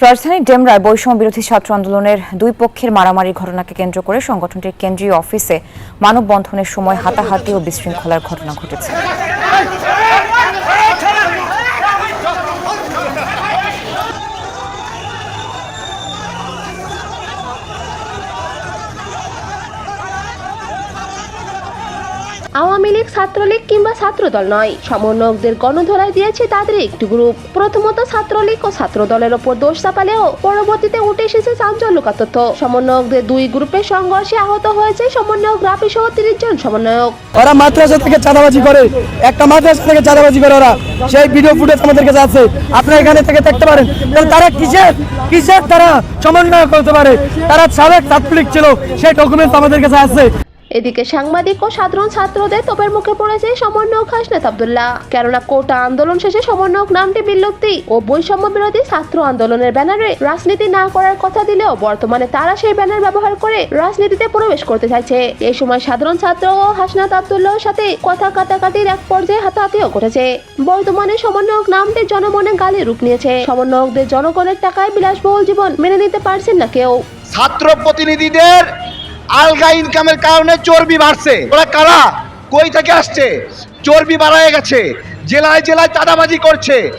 রাজধানীর ডেমরায় বৈষম্য বিরোধী ছাত্র আন্দোলনের দুই পক্ষের মারামারির ঘটনাকে কেন্দ্র করে সংগঠনটির কেন্দ্রীয় অফিসে মানববন্ধনের সময় হাতাহাতি ও বিশৃঙ্খলার ঘটনা ঘটেছে। আওয়ামী লীগ, ছাত্রলীগ কিংবা ছাত্রদল নয়। সমন্বয়কদের গণধরায় দিয়েছে তাদের একটি গ্রুপ। প্রথমত ছাত্রলীগ ও ছাত্র দলের ওপর দোষ চাপালেও পরবর্তীতে উঠে এসেছে চাঞ্চল্যকর তথ্য। সমন্বয়কদের দুই গ্রুপের সংঘর্ষে আহত হয়েছে সমন্বয়ক রাফি সহ তিরিশ জন সমন্বয়ক। ওরা মাদ্রাসা থেকে চাঁদাবাজি করে। একটা মাদ্রাসা থেকে চাঁদাবাজি করে ওরা। সেই ভিডিও ফুটেজ আমাদের কাছে আছে। আপনারা এখানে থেকে দেখতে পারেন। তারা কিসের কিসের তারা সমন্বয় করতে পারে? তারা সাবেক ছাত্রলীগ ছিল। সেই ডকুমেন্ট আমাদের কাছে আছে। এদিকে সাংবাদিক ও সাধারণ ছাত্রদের তোপের মুখে পড়েছে সমন্বয়ক হাসনাত আবদুল্লাহ। কেননা কোটা আন্দোলন শেষে সমন্বয়ক নামটি বিলুপ্তি ও বৈষম্য বিরোধী ছাত্র আন্দোলনের ব্যানারে রাজনীতি না করার কথা দিলেও বর্তমানে তারা সেই ব্যানার ব্যবহার করে রাজনীতিতে প্রবেশ করতে চাইছে। এই সময় সাধারণ ছাত্র ও হাসনাত আবদুল্লাহর সাথে কথা কাটাকাটির এক পর্যায়ে হাতাহাতিও ঘটেছে। বর্তমানে সমন্বয়ক নামটি জনমনে গালি রূপ নিয়েছে। সমন্বয়কদের জনগণের টাকায় বিলাসবহুল জীবন মেনে নিতে পারছেন না কেউ। ছাত্র প্রতিনিধিদের আলগা ইনকামের কারণে চর্বি বাড়ছে। ওরা কারা? কই থেকে আসছে? চর্বি বাড়ায় গেছে। জেলায় জেলায় চাঁদাবাজি করছে।